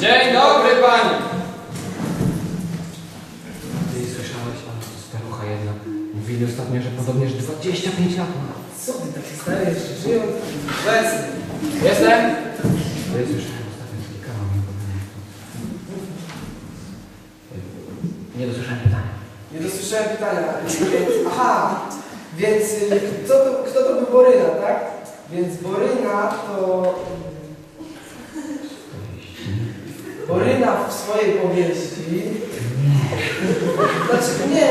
Dzień dobry pani! Ty słyszałeś tam, co starucha jedna. Mówili ostatnio, że podobnież 25 lat ma. Co ty takie stare jeszcze żyją? Obecny. Jestem? Ty Nie dosłyszałem pytania. Nie dosłyszałem pytania. Więc, aha, więc y, kto to, kto to był Boryna, tak? Więc Boryna to swojej powieści... Znaczy nie,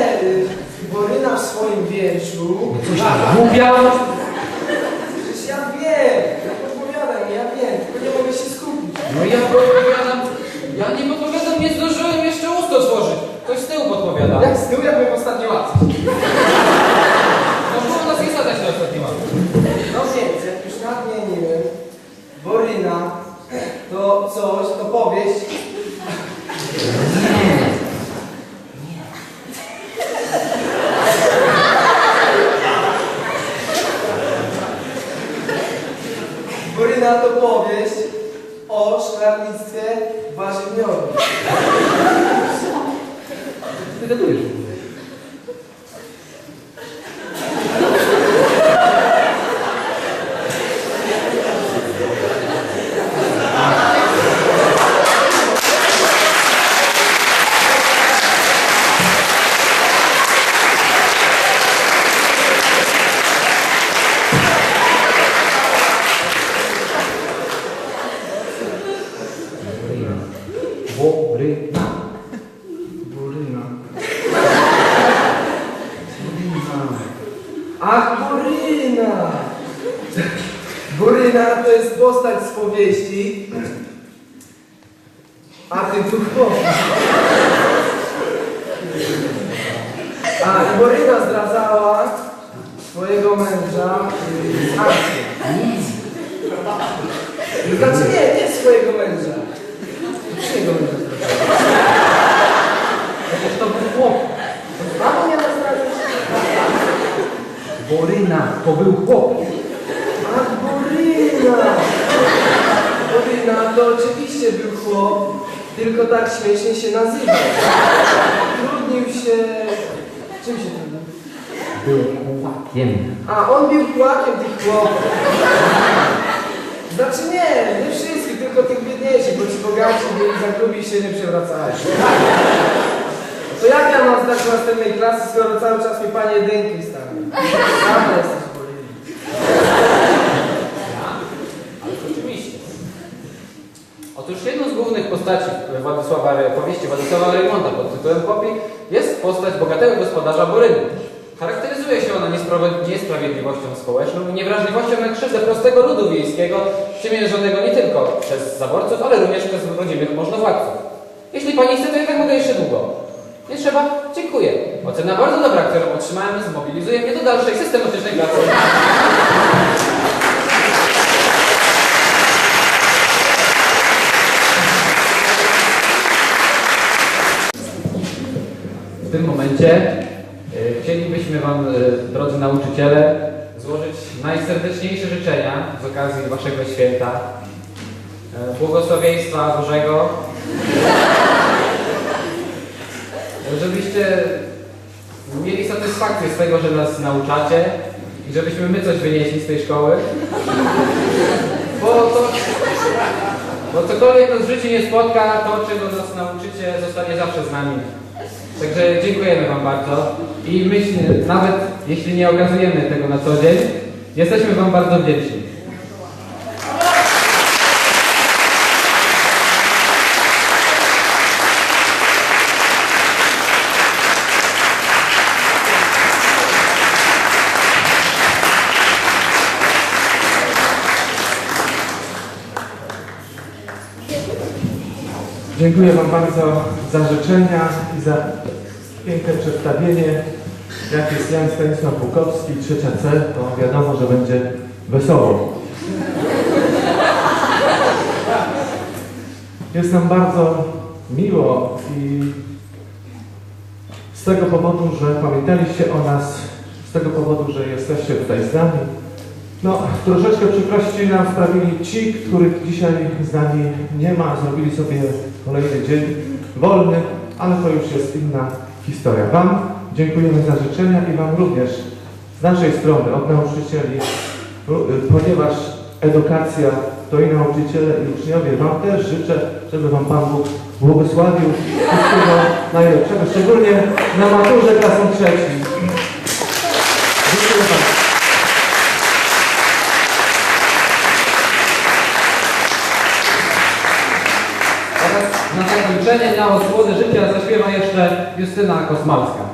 Boryna w swoim wierszu... Tam głupia! Przecież ja wiem, ja podpowiadam, ja wiem, tylko nie mogę się skupić. No ja podpowiadam, ja nie podpowiadam, nie zdążyłem jeszcze ust otworzyć. Ktoś z tyłu podpowiada. Jak z tyłu, jak byłem ostatni łatwy. No było nas nie zadać na ostatni mat. No więc, jak już nadmieniłem, Boryna to coś, to powieść. Boryna to powieść o szklarnictwie warzywniowym. Ty gadujesz w ogóle. Boryna. Boryna. Boryna. Ach, Boryna! Boryna to jest postać z powieści. A chłop. A Boryna zdradzała swojego męża y, z akcji. Znaczy nie, nie swojego męża. Czyjego męża zdradzała? Przecież to był chłop. Mamo nie zdradzić. Boryna, to był chłop. Ach, Boryna! Boryna to oczywiście był chłop, tylko tak śmiesznie się nazywał. Trudnił się... Czym się trudnił? Był chłopakiem. A, on był kłakiem tych chłopów. Znaczy nie, nie wszystkich, tylko tych biedniejszych, bo ci bogaci byli za się nie przewracali. To jak ja mam zdać następnej klasy, skoro cały czas mi panie jedynki stawią? Sama jesteś Boryna. Ale rzeczywiście. Otóż jedną z głównych postaci Władysława, powieści Władysława Reymonta pod tytułem Popi jest postać bogatego gospodarza Boryny. Charakteryzuje się ona niesprawiedliwością społeczną i niewrażliwością na krzywdę prostego ludu wiejskiego, przymierzonego nie tylko przez zaborców, ale również przez rodzimych możnowładców. Jeśli pani chce, to ja tak mogę jeszcze długo. Nie trzeba? Dziękuję. Ocena bardzo dobra, którą otrzymałem, zmobilizuje mnie do dalszej systematycznej pracy. W tym momencie y, chcielibyśmy Wam, y, drodzy nauczyciele, złożyć najserdeczniejsze życzenia z okazji Waszego święta. Y, Błogosławieństwa Bożego. Żebyście mieli satysfakcję z tego, że nas nauczacie i żebyśmy my coś wynieśli z tej szkoły. Bo to, bo cokolwiek nas w życiu nie spotka, to czego nas nauczycie zostanie zawsze z nami. Także dziękujemy Wam bardzo i myślę, nawet jeśli nie okazujemy tego na co dzień, jesteśmy Wam bardzo wdzięczni. Dziękuję Wam bardzo za życzenia i za piękne przedstawienie. Jak jest Jan Stanisław Bukowski, trzecia C, to wiadomo, że będzie wesoło. Jest nam bardzo miło i z tego powodu, że pamiętaliście o nas, z tego powodu, że jesteście tutaj z nami. No, troszeczkę przykrości nam sprawili ci, których dzisiaj z nami nie ma. Zrobili sobie kolejny dzień wolny, ale to już jest inna historia. Wam dziękujemy za życzenia i Wam również z naszej strony, od nauczycieli, ponieważ edukacja to i nauczyciele, i uczniowie. Wam też życzę, żeby Wam Pan Bóg błogosławił wszystkiego najlepszego, szczególnie na maturze klasą trzeciej. zakończenie na osłonę życia zaśpiewa jeszcze Justyna Kosmalska.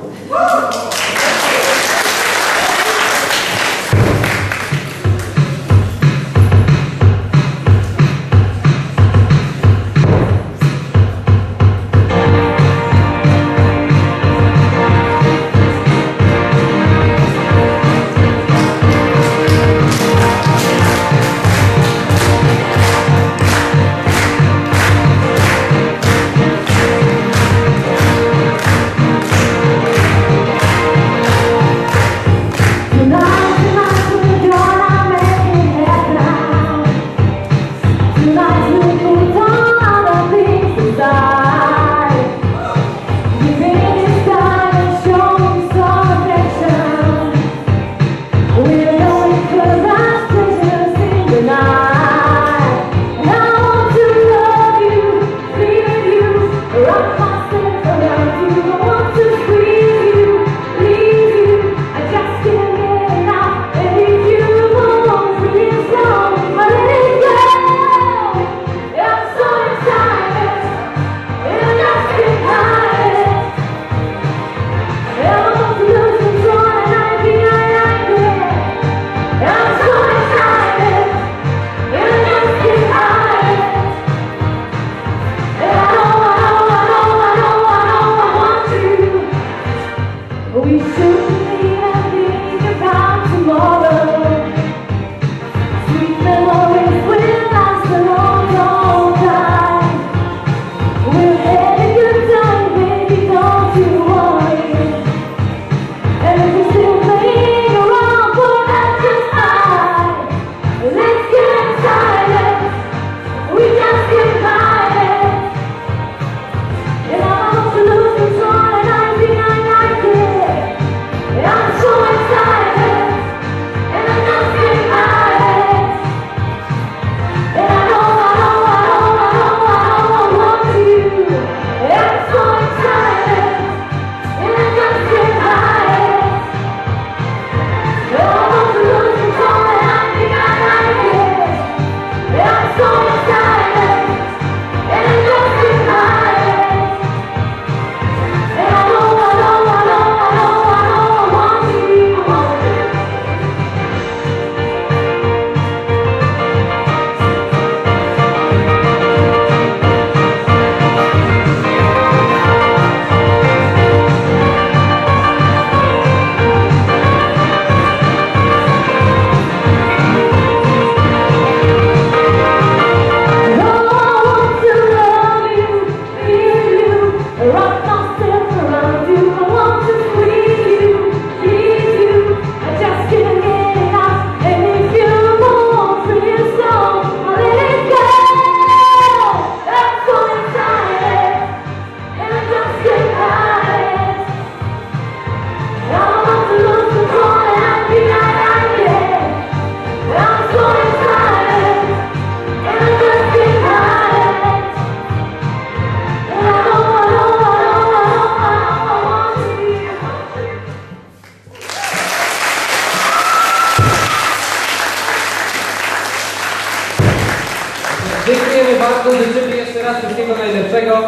Marku, życzymy jeszcze raz wszystkiego najlepszego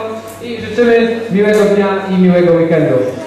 i życzymy miłego dnia i miłego weekendu.